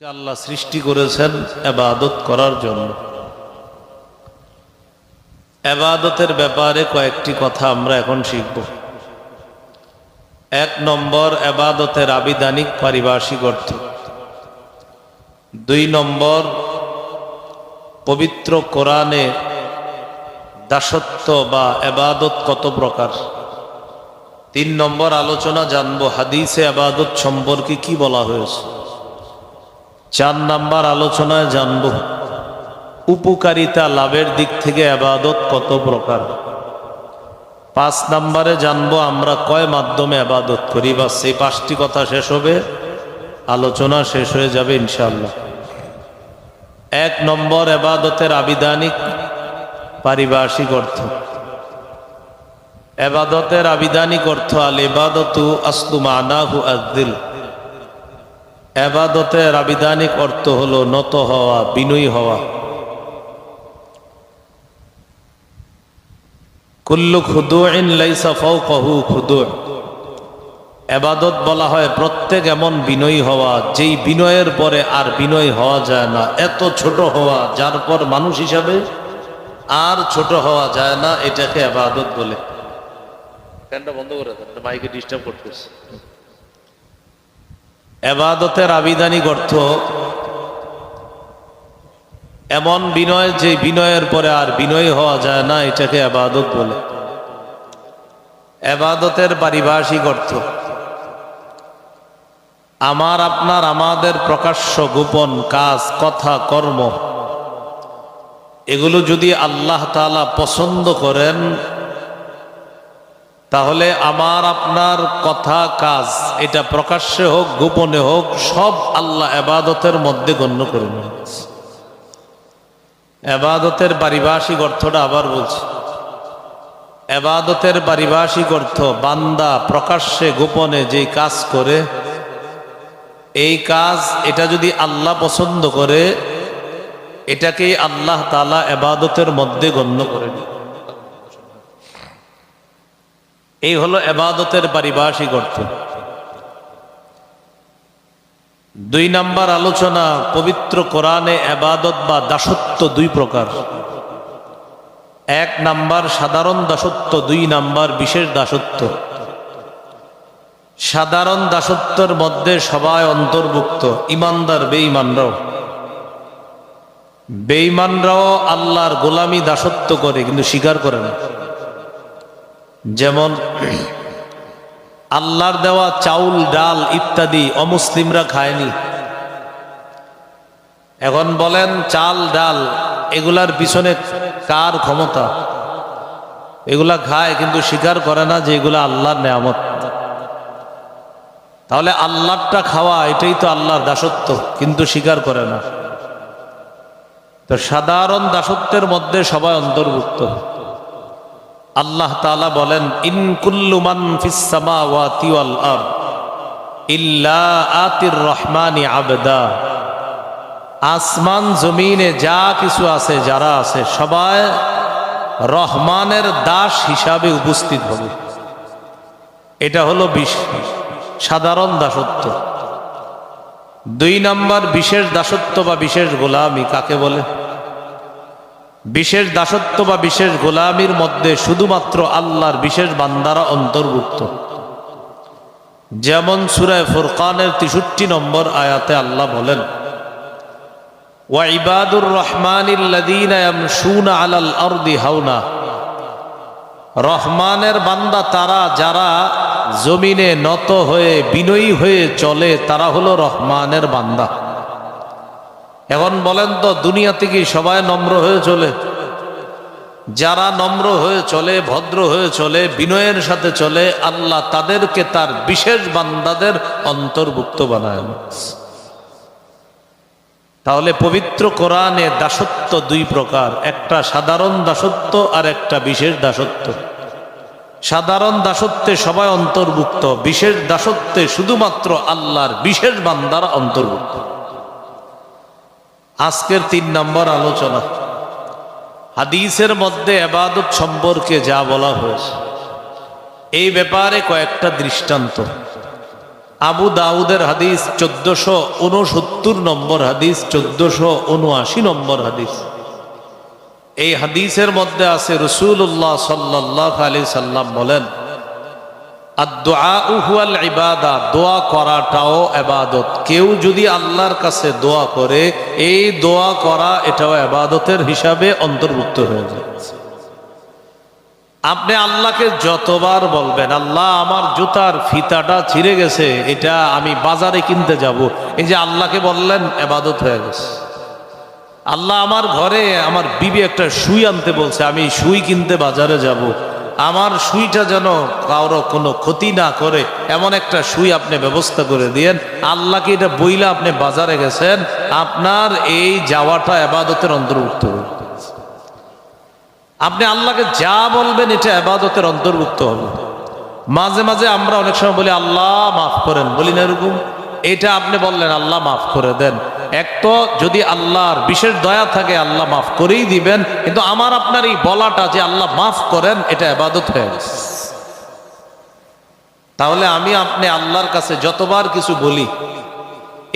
আল্লাহ সৃষ্টি করেছেন এবাদত করার জন্য। এবাদতের ব্যাপারে কয়েকটি কথা আমরা এখন শিখব। এক নম্বর, এবাদতের আবিধানিক পারিভাষিক অর্থ। দুই নম্বর, পবিত্র কোরআনে দাসত্ব বা এবাদত কত প্রকার। তিন নম্বর, আলোচনা জানব হাদিসে আবাদত সম্পর্কে কি বলা হয়েছে। চার নাম্বার আলোচনায় জানব, উপকারিতা লাভের দিক থেকে আবাদত কত প্রকার? পাঁচ নাম্বারে জানব, আমরা কয় মাধ্যমে আবাদত করি বা সেই পাঁচটি কথা শেষ হবে, আলোচনা শেষ হয়ে যাবে ইনশাল্লাহ এক নম্বর, আবাদতের আবিধানিক পারিভাষিক অর্থ। এবাদতের আবিধানিক অর্থ আল এবাদতু আসলু মানাহু আদিল এবাদতের আবিধানিক অর্থ হলো নত হওয়া, বিনয়ী হওয়া। কুল্লু খুদু লাইসা ফাওকাহু খুদু। এবাদত বলা হয় প্রত্যেক এমন বিনয়ী হওয়া, যেই বিনয়ের পরে আর বিনয় হওয়া যায় না। এত ছোট হওয়া, যার পর মানুষ হিসাবে আর ছোট হওয়া যায় না, এটাকে আবাদত বলে। ফ্যানটা বন্ধ করে দেন মাইকে ডিস্টার্ব করতেছে। এবাদতের আবিধানিক অর্থ এমন বিনয় যে বিনয়ের পরে আর বিনয় হওয়া যায় না, এটাকে আবাদত বলে। এবাদতের পারিভাষিক অর্থ আমার, আপনার, আমাদের প্রকাশ্য গোপন কাজ, কথা, কর্ম, এগুলো যদি আল্লাহ তালা পছন্দ করেন তাহলে আমার আপনার কথা, কাজ, এটা প্রকাশ্যে হোক, গোপনে হোক, সব আল্লাহ এবাদতের মধ্যে গণ্য করে এবাদতের পারিভাষিক অর্থটা আবার বলছি। এবাদতের পারিভাষিক অর্থ, বান্দা প্রকাশ্যে, গোপনে যে কাজ করে, এই কাজ, এটা যদি আল্লাহ পছন্দ করে, এটাকেই আল্লাহ তালা এবাদতের মধ্যে গণ্য করে এই হলো এবাদতের পারিভাষিক অর্থ। দুই নাম্বার আলোচনা পবিত্র কোরআনে এবাদত বা দাসত্ব দুই প্রকার। এক নাম্বার সাধারণ দাসত্ব, দুই নাম্বার বিশেষ দাসত্ব। সাধারণ দাসত্বের মধ্যে সবাই অন্তর্ভুক্ত, ইমানদার, বেঈমানরাও। বেঈমানরাও আল্লাহর গোলামি দাসত্ব করে, কিন্তু স্বীকার করে না। যেমন আল্লাহর দেওয়া চাউল, ডাল ইত্যাদি অমুসলিমরা খায়নি। এখন বলেন চাল, ডাল, এগুলার পিছনে কার ক্ষমতা? এগুলা খায় কিন্তু স্বীকার করে না যে এগুলা আল্লাহর নেয়ামত। তাহলে আল্লাহটা খাওয়া, এটাই তো আল্লাহর দাসত্ব, কিন্তু স্বীকার করে না। তো সাধারণ দাসত্বের মধ্যে সবাই অন্তর্ভুক্ত। আল্লাহ তালা বলেন ইনকুল্লুমান আতির রহমানি আবেদা। আসমান, জমিনে যা কিছু আছে, যারা আছে, সবাই রহমানের দাস হিসাবে উপস্থিত হবে। এটা হলো সাধারণ দাসত্ব। দুই নম্বর, বিশেষ দাসত্ব বা বিশেষ গোলামি, কাকে বলে? বিশেষ দাসত্ব বা বিশেষ গোলামির মধ্যে শুধুমাত্র আল্লাহর বিশেষ বান্দারা অন্তর্ভুক্ত। যেমন সুরায় ফুরকানের তেষট্টি নম্বর আয়াতে আল্লাহ বলেন ওয়াইবাদুর রহমান আলাল আরদি হাওনা। রহমানের বান্দা তারা, যারা জমিনে নত হয়ে, বিনয়ী হয়ে চলে, তারা হলো রহমানের বান্দা। এখন বলেন তো, দুনিয়া থেকে সবাই নম্র হয়ে চলে। যারা নম্র হয়ে চলে, ভদ্র হয়ে চলে, বিনয়ের সাথে চলে, আল্লাহ তাদেরকে তার বিশেষ বান্দাদের অন্তর্ভুক্ত বানায়। তাহলে পবিত্র কোরআনে দাসত্ব দুই প্রকার, একটা সাধারণ দাসত্ব আর একটা বিশেষ দাসত্ব। সাধারণ দাসত্বে সবাই অন্তর্ভুক্ত, বিশেষ দাসত্বে শুধুমাত্র আল্লাহর বিশেষ বান্দার অন্তর্ভুক্ত। আজকের তিন নম্বর আলোচনা। হাদিসের মধ্যে এবাদত সম্পর্কে যা বলা হয়েছে, এই ব্যাপারে কয়েকটা দৃষ্টান্ত। আবু দাউদের হাদিস চোদ্দশো উনসত্তর নম্বর হাদিস, চোদ্দশো উনআশি নম্বর হাদিস। এই হাদিসের মধ্যে আছে রসুল্লাহ সাল্লাহ আলি সাল্লাম বলেন উহুয়াল ইবাদা, দোয়া করাটাও এবাদত। কেউ যদি আল্লাহর কাছে দোয়া করে, এই দোয়া করা এটাও এবাদতের হিসাবে অন্তর্ভুক্ত হয়ে যায়। আপনি আল্লাহকে যতবার বলবেন, আল্লাহ, আমার জুতার ফিতাটা ছিঁড়ে গেছে, এটা আমি বাজারে কিনতে যাব। এই যে আল্লাহকে বললেন, এবাদত হয়ে গেছে। আল্লাহ আমার ঘরে, আমার বিবি একটা সুই আনতে বলছে, আমি সুই কিনতে বাজারে যাব। আমার সুইটা যেন কারও কোনো ক্ষতি না করে, এমন একটা সুই আপনি ব্যবস্থা করে দিয়েন। আল্লাহকে এটা বইলে আপনি বাজারে গেছেন? আপনার এই যাওয়াটা এবাদতের অন্তর্ভুক্ত। আপনি আল্লাহকে যা বলবেন, এটা আবাদতের অন্তর্ভুক্ত হবে। মাঝে মাঝে আমরা অনেক সময় বলি, আল্লাহ মাফ করেন। বলি না এরকম। এটা আপনি বললেন, আল্লাহ মাফ করে দেন। এক তো যদি আল্লাহর বিশেষ দয়া থাকে, আল্লাহ মাফ করেই দিবেন, কিন্তু আমার আপনার এই বলাটা যে আল্লাহ মাফ করেন, এটা আবাদত হয়ে গেছে। তাহলে আমি আপনি আল্লাহর কাছে যতবার কিছু বলি,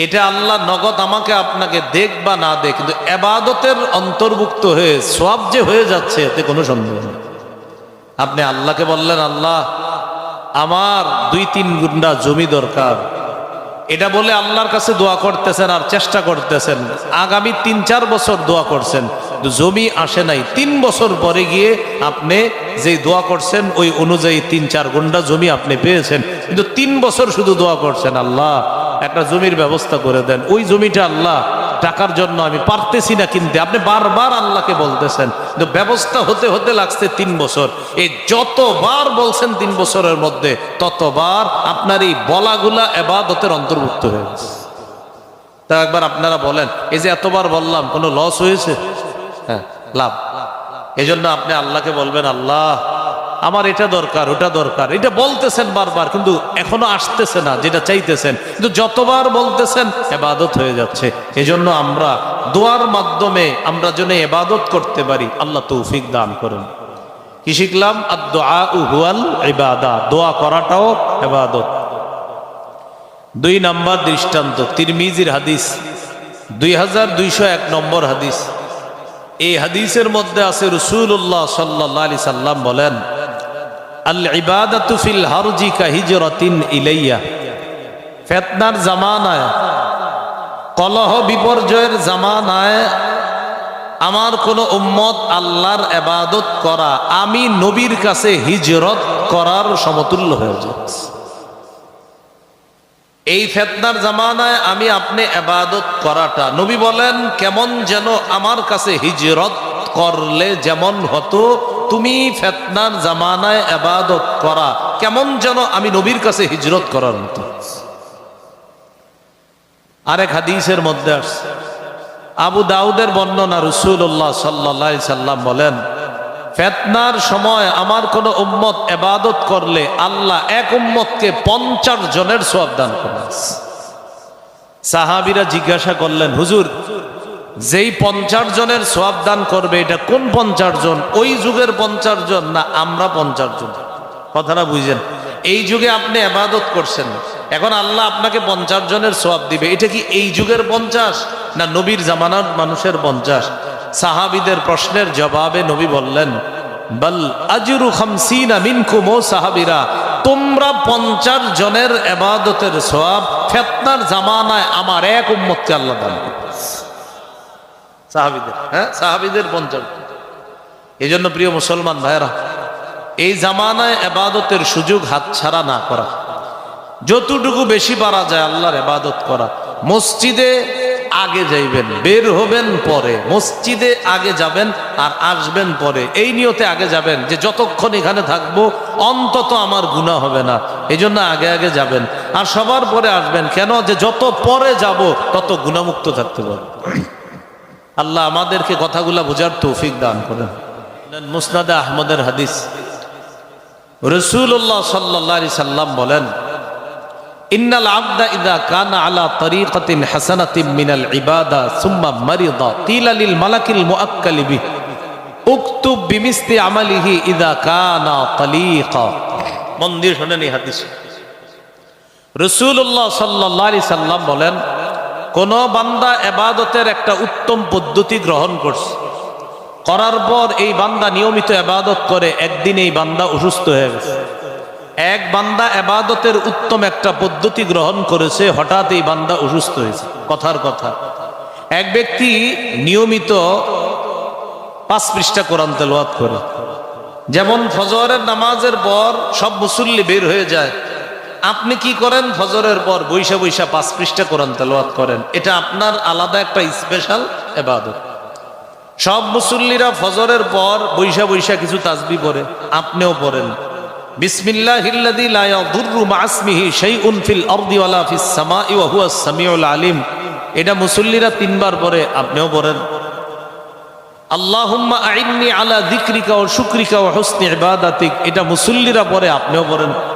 এটা আল্লাহ নগদ আমাকে আপনাকে দেখ বা না দেখ, কিন্তু এবাদতের অন্তর্ভুক্ত হয়ে, সব যে হয়ে যাচ্ছে, এতে কোনো সন্দেহ নেই। আপনি আল্লাহকে বললেন, আল্লাহ, আমার দুই তিন গুন্ডা জমি দরকার এটা বলে আল্লাহর কাছে দোয়া করতেছেন আর চেষ্টা করতেছেন। আগামী তিন, চার বছর দোয়া করছেন। জমি আসে নাই। তিন বছর পরে গিয়ে আপনি যে দোয়া করছেন, ওই অনুযায়ী তিন, চার গুন্ডা জমি আপনি পেয়েছেন। কিন্তু তিন বছর শুধু দোয়া করছেন, আল্লাহ, একটা জমির ব্যবস্থা করে দেন। ওই জমিটা আল্লাহ টাকার জন্য আমি পারতেছি না কিনতে আপনি বারবার আল্লাহকে বলতেছেন, কিন্তু ব্যবস্থা হতে হতে লাগছে তিন বছর। এই যতবার বলছেন তিন বছরের মধ্যে, ততবার আপনার এই বলাগুলা এবাদতের অন্তর্ভুক্ত হয়ে গেছে। তা একবার আপনারা বলেন, এই যে এতবার বললাম, কোনো লস হয়েছে? হ্যাঁ লাভ। এই জন্য আপনি আল্লাহকে বলবেন, আল্লাহ আমার এটা দরকার, ওটা দরকার। এটা বলতেছেন বারবার, কিন্তু এখনও আসতেছে না, যেটা চাইতেছেন। কিন্তু যতবার বলতেছেন, এবাদত হয়ে যাচ্ছে। এজন্য আমরা দোয়ার মাধ্যমে আমরা যেন এবাদত করতে পারি, আল্লাহ তৌফিক দান করেন। কি শিখলাম? দোয়া করাটাও এবাদত। দুই নম্বর দৃষ্টান্ত, তিরমিজির হাদিস। দুই হাজার দুইশো এক নম্বর হাদিস। এই হাদিসের মধ্যে আছে রসুল্লাহ সাল্লাহ সাল্লাম বলেন আল ইবাদাতু ফিল হারজি কা হিজরাতিন ইলাইয়া। জামানায়, কলহ বিপর্যয়ের জামানায় আমার কোন উম্মত আল্লাহর এবাদত করা, আমি নবীর কাছে হিজরত করার সমতুল্য হয়ে যাচ্ছে। এই ফেতনার জামানায় আমি আপনি এবাদত করাটা, নবী বলেন, কেমন যেন আমার কাছে হিজরত করলে যেমন হতো তুমি ফেতনার জামানায় এবাদত করা, কেমন যেন আমি নবীর কাছে হিজরত করার মতো। আরেক হাদিসের মধ্যে আসছে। আবু দাউদের বর্ণনা রসুল্লাহ সাল্লা সাল্লাম বলেন, ফেতনার সময় আমার কোন উম্মত এবাদত করলে আল্লাহ এক উম্মতকে পঞ্চাশ জনের সব দান করেন সাহাবিরা জিজ্ঞাসা করলেন, হুজুর যেই পঞ্চাশ জনের সব দান করবে, এটা কোন পঞ্চাশ জন? ওই যুগের পঞ্চাশ জন না আমরা পঞ্চাশ জন? কথাটা বুঝছেন এই যুগে আপনি এবাদত করছেন। এখন আল্লাহ আপনাকে পঞ্চাশ জনের সব দিবে। এটা কি এই যুগের পঞ্চাশ না নবীর জামানার মানুষের পঞ্চাশ? সাহাবিদের প্রশ্নের জবাবে নবী বললেন, বল আজরু খামসিনা মিনকুম ও সাহাবিরা, তোমরা পঞ্চাশ জনের এবাদতের সব ফেতনার জামানায় আমার এক উম্মতকে আল্লাহ দান সাহাবিদের হ্যাঁ? সাহাবিদের পঞ্চাশ এই জন্য প্রিয় মুসলমান ভাইরা এই জামানায় এবাদতের সুযোগ হাতছাড়া না করা, যতটুকু বেশি পারা যায় আল্লাহর এবাদত করা। মসজিদে আগে যাইবেন, বের হবেন পরে, মসজিদে আগে যাবেন আর আসবেন পরে। এই নিয়তে আগে যাবেন যে যতক্ষণ এখানে থাকব, অন্তত আমার গুণা হবে না। এই জন্য আগে আগে যাবেন আর সবার পরে আসবেন। কেন? যে যত পরে যাব, তত গুণামুক্ত থাকতে পারব। আল্লাহ আমাদেরকে কথাগুলা বোঝার তৌফিক দান করেন। মুসনাদে আহমদের হাদিস। রসুল্লাহ সাল্লা সাল্লাম বলেন, ইন্নাল আবদা ইদা কানা আলা মিনাল ইবাদা সুম্মা মারিদা। কিলা মালাকিল মুআক্কালি বিহি। উকতুব বিমিসলি আমালিহি ইদা কানা মন এই হাদিস। রসুল্লাহ সাল্লি সাল্লাম বলেন কোন বান্দা এবাদতের একটা উত্তম পদ্ধতি গ্রহণ করছে। করার পর এই বান্দা নিয়মিত এবাদত করে, একদিন এই বান্দা অসুস্থ হয়ে গেছে। এক বান্দা এবাদতের উত্তম একটা পদ্ধতি গ্রহণ করেছে, হঠাৎ এই বান্দা অসুস্থ হয়েছে। কথার কথা। এক ব্যক্তি নিয়মিত পাঁচ পৃষ্ঠা কোরআন তেলোয়াত করে। যেমন ফজরের নামাজের পর সব মুসল্লি বের হয়ে যায়। আপনি কি করেন? ফজরের পর বৈশা বৈশা পাঁচ পৃষ্ঠা কোরআন তেলোয়াত করেন। এটা আপনার আলাদা একটা স্পেশাল এবাদত। সব মুসল্লিরা ফজরের পর বৈশা বৈশা কিছু তাজবি আপনিও পড়েন। এটা মুসল্লিরা তিনবার পড়ে, আপনিও পড়েন। আলা ইবাদাতিক। এটা মুসল্লিরা পড়ে, আপনিও পড়েন।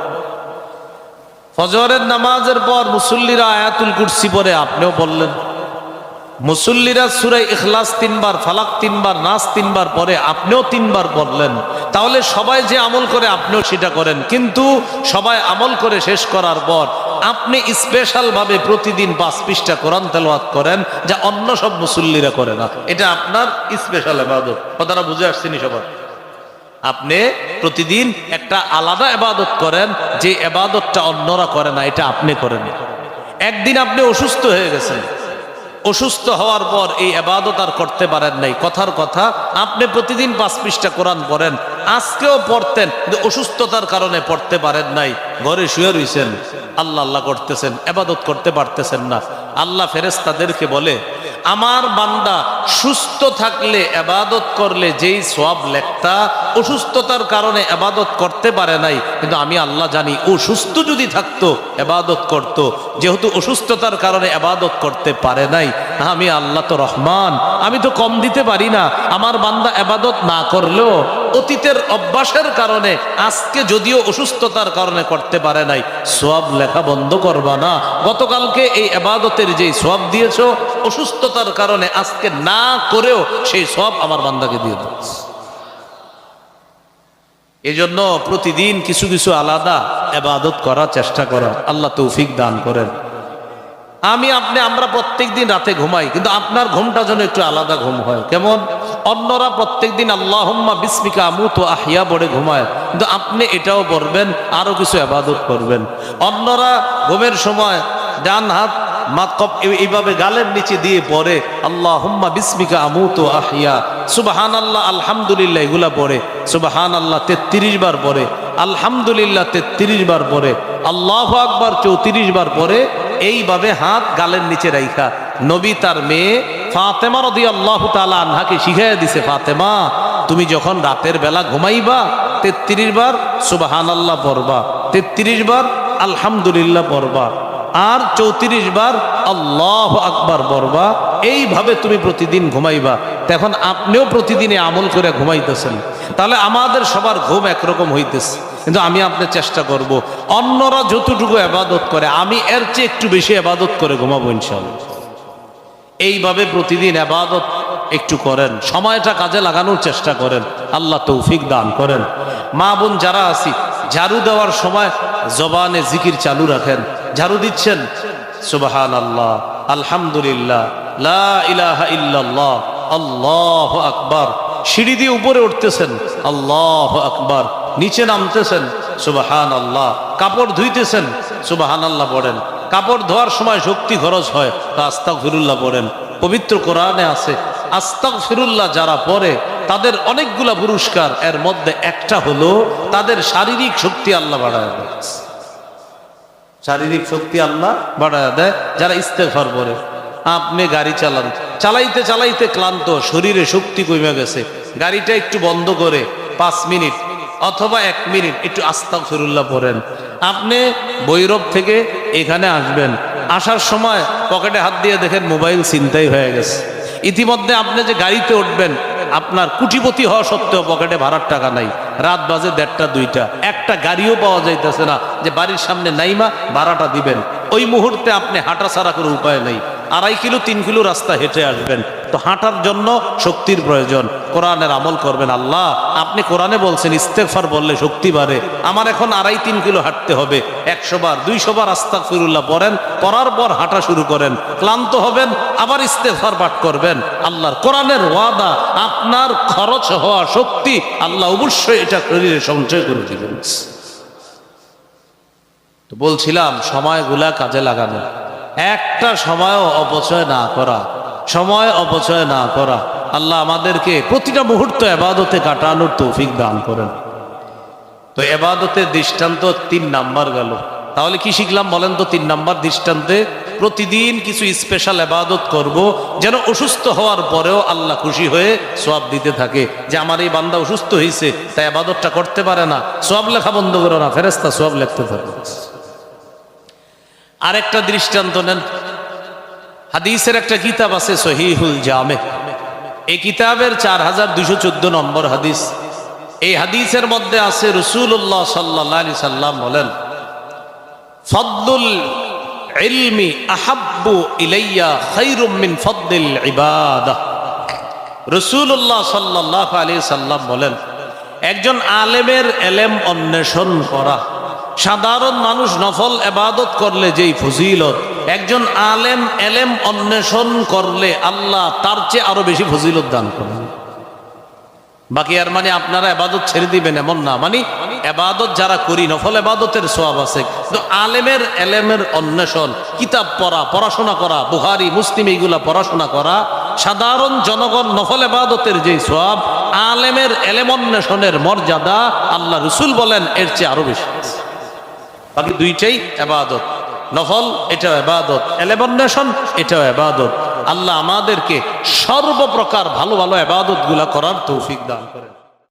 ফজরের নামাজের পর মুসল্লিরা আয়াতুল কুরসি পরে আপনিও বললেন। মুসল্লিরা সুরাই ইখলাস তিনবার, ফালাক তিনবার, নাস তিনবার পরে আপনিও তিনবার পড়লেন তাহলে সবাই যে আমল করে, আপনিও সেটা করেন। কিন্তু সবাই আমল করে শেষ করার পর আপনি স্পেশালভাবে প্রতিদিন পাঁচ পৃষ্ঠা কোরআন তেলাওয়াত করেন, যা অন্য সব মুসল্লিরা করে না। এটা আপনার স্পেশাল এবাদত কথাটা বুঝে আসছেনি সবার। আপনি প্রতিদিন একটা আলাদা এবাদত করেন, যে এবাদতটা অন্যরা করে না, এটা আপনি করেন। একদিন আপনি অসুস্থ হয়ে গেছেন। অসুস্থ হওয়ার পর এই আবাদত আর করতে পারেন নাই। কথার কথা, আপনি প্রতিদিন পাঁচ পৃষ্ঠা কোরআন পড়েন, আজকেও পড়তেন, কিন্তু অসুস্থতার কারণে পড়তে পারেন নাই। ঘরে শুয়ে রইছেন, আল্লাহ আল্লাহ করতেছেন এবাদত করতে পারতেছেন না। আল্লাহ ফেরেস্তাদেরকে বলে আমার বান্দা সুস্থ থাকলে আবাদত করলে যেই সব লেখতা, অসুস্থতার কারণে আবাদত করতে পারে নাই। কিন্তু আমি আল্লাহ জানি, ও সুস্থ যদি থাকতো, আবাদত করত। যেহেতু অসুস্থতার কারণে আবাদত করতে পারে নাই আমি আল্লাহ তো রহমান। আমি তো কম দিতে পারি না। আমার বান্দা আবাদত না করলেও অতীতের অভ্যাসের কারণে আজকে যদিও অসুস্থতার কারণে করতে পারে নাই। সব লেখা বন্ধ করবা না। গতকালকে এই এবাদতের যেই সব দিয়েছ, অসুস্থতার কারণে আজকে না করেও সেই সব আমার বান্দাকে দিয়ে দাও। এজন্য প্রতিদিন কিছু কিছু আলাদা এবাদত করার চেষ্টা করা। আল্লাহ তৌফিক দান করেন। আমি আপনি, আমরা প্রত্যেক দিন রাতে ঘুমাই, কিন্তু আপনার ঘুমটা যেন একটু আলাদা ঘুম হয়। কেমন? অন্যরা প্রত্যেক দিন আল্লাহম্মা বিস্মিকা আমুত ও আহিয়া বড়ে ঘুমায়, কিন্তু আপনি এটাও পড়বেন, আরও কিছু আবাদত করবেন। অন্যরা ঘুমের সময় ডান হাত মাতকপ এইভাবে গালের নিচে দিয়ে পড়ে আল্লাহ হুম্মা বিস্মিকা আমুত আহিয়া। সুবাহান আল্লাহ আলহামদুলিল্লাহ, এগুলা পড়ে। সুবাহান আল্লাহ তেত্রিশ বার পড়ে। আলহামদুলিল্লাহ, তেত্রিশ বার পড়ে। আল্লাহ আকবার, চৌত্রিশ বার পরে এইভাবে হাত গালের নিচে রাইখা। নবী তার মেয়ে ফাতেমা রদি আল্লাহ তালা আনহাকে শিখাইয়া দিছে, ফাতেমা, তুমি যখন রাতের বেলা ঘুমাইবা, তেত্রিশ বার সুবাহান আল্লাহ পড়বা, তেত্রিশ বার আলহামদুলিল্লাহ পড়বা, আর চৌত্রিশ বার আল্লাহ আকবার পড়বা, এইভাবে তুমি প্রতিদিন ঘুমাইবা। তখন আপনিও প্রতিদিনে আমল করে ঘুমাইতেছেন। তাহলে আমাদের সবার ঘুম একরকম হইতেছে। কিন্তু আমি আপনার চেষ্টা করব। অন্যরা যতটুকু আবাদত করে, আমি এর চেয়ে একটু বেশি আবাদত করে ঘুমাবো ইনশাল্লাহ এইভাবে প্রতিদিন আবাদত একটু করেন। সময়টা কাজে লাগানোর চেষ্টা করেন। আল্লাহ তৌফিক দান করেন। মা বোন যারা আছি, ঝাড়ু দেওয়ার সময় জবানে জিকির চালু রাখেন। ঝাড়ু দিচ্ছেন? সুবাহান আল্লাহ আলহামদুলিল্লাহ ইলাহা ইল্লাল্লাহ। আল্লাহ আকবার। সিঁড়ি দিয়ে উপরে উঠতেছেন? আল্লাহ আকবার। নিচে নামতেছেন সুবাহান আল্লাহ কাপড় ধুইতেছেন সুবাহান আল্লাহ পড়েন। কাপড় ধোয়ার সময় শক্তি খরচ হয় তা আস্তাক ফিরুল্লাহ পড়েন। পবিত্র কোরআনে আছে আস্তাক ফিরুল্লাহ যারা পড়ে তাদের অনেকগুলা পুরস্কার এর মধ্যে একটা হলো তাদের শারীরিক শক্তি আল্লাহ বাড়ায় দেয়। শারীরিক শক্তি আল্লাহ বাড়ায় দেয় যারা ইস্তেফার পরে আপনি গাড়ি চালান চালাইতে চালাইতে ক্লান্ত শরীরে শক্তি কমে গেছে। গাড়িটা একটু বন্ধ করে পাঁচ মিনিট অথবা এক মিনিট একটু আস্তা ফিরুল্লাহ পড়েন। আপনি বৈরব থেকে এখানে আসবেন। আসার সময় পকেটে হাত দিয়ে দেখেন মোবাইল চিন্তাই হয়ে গেছে। ইতিমধ্যে আপনি যে গাড়িতে উঠবেন, আপনার কুটিপতি হওয়া সত্ত্বেও পকেটে ভাড়ার টাকা নাই। রাত বাজে দেড়টা, দুইটা। একটা গাড়িও পাওয়া যাইতেছে না যে বাড়ির সামনে নাইমা ভাড়াটা দিবেন। ওই মুহূর্তে আপনি হাঁটা ছাড়া করে উপায় নেই। আড়াই কিলো, তিন কিলো রাস্তা হেঁটে আসবেন। তো হাঁটার জন্য শক্তির প্রয়োজন। কোরআনের আমল করবেন আল্লাহ। আপনি কোরআনে বলছেন ইস্তেফার বললে শক্তি বাড়ে। আমার এখন আড়াই তিন কিলো হাঁটতে হবে, একশো বার, দুইশো বার আস্তাক ফিরুল্লাহ পড়েন, পড়ার পর হাঁটা শুরু করেন। ক্লান্ত হবেন, আবার ইস্তেফার পাঠ করবেন। আল্লাহর কোরআনের ওয়াদা, আপনার খরচ হওয়া শক্তি, আল্লাহ অবশ্যই এটা শরীরে সঞ্চয় করে দিবেন। বলছিলাম, সময়গুলা কাজে লাগানো। একটা সময়ও অপচয় না করা। সময় অপচয় না করা। আল্লাহ আমাদেরকে প্রতিটা মুহূর্ত এবাদতে কাটানোর তৌফিক দান করেন। তো এবাদতের দৃষ্টান্ত তিন নাম্বার গেল। তাহলে কি শিখলাম বলেন তো? তিন নাম্বার দৃষ্টান্তে প্রতিদিন কিছু স্পেশাল এবাদত করব, যেন অসুস্থ হওয়ার পরেও আল্লাহ খুশি হয়ে সোয়াব দিতে থাকে। যে আমার এই বান্দা অসুস্থ হয়েছে তাই আবাদতটা করতে পারে না। সোয়াব লেখা বন্ধ করো না ফেরেস্তা সোয়াব লিখতে থাকে আরেকটা দৃষ্টান্ত নেন। হাদিসের একটা কিতাব আছে সহিহুল জামে। এই কিতাবের চার হাজার দুইশো চোদ্দ নম্বর হাদিস। এই হাদিসের মধ্যে আছে রসুল্লাহ সাল্লাহ আলি সাল্লাম বলেন ফদ্দুল ইলমি আহাব্বু ইলাইয়া খাইরুম মিন ফদ্দিল ইবাদা। রসুল্লাহ সাল্লাহ আলী সাল্লাম বলেন, একজন আলেমের এলেম অন্বেষণ করা, সাধারণ মানুষ নফল এবাদত করলে যেই ফজিলত একজন আলেম এলেম অন্বেষণ করলে আল্লাহ তার চেয়ে আরও বেশি ফজিলত দান করেন। বাকি আর মানে আপনারা এবাদত ছেড়ে দিবেন এমন না। মানে এবাদত যারা করি, নফল এবাদতের সোয়াব আছে। তো আলেমের এলেমের অন্বেষণ, কিতাব পড়া, পড়াশোনা করা বুহারি মুসলিম এইগুলা পড়াশোনা করা, সাধারণ জনগণ নফল এবাদতের যে সোয়াব আলেমের এলেম অন্বেষণের মর্যাদা আল্লাহ রসুল বলেন এর চেয়ে আরও বেশি বাকি দুইটাই এবাদত। নফল, এটাও এবাদত এলেবন্ডেশন এটাও এবাদত আল্লাহ আমাদেরকে সর্বপ্রকার ভালো ভালো এবাদতগুলা করার তৌফিক দান করেন।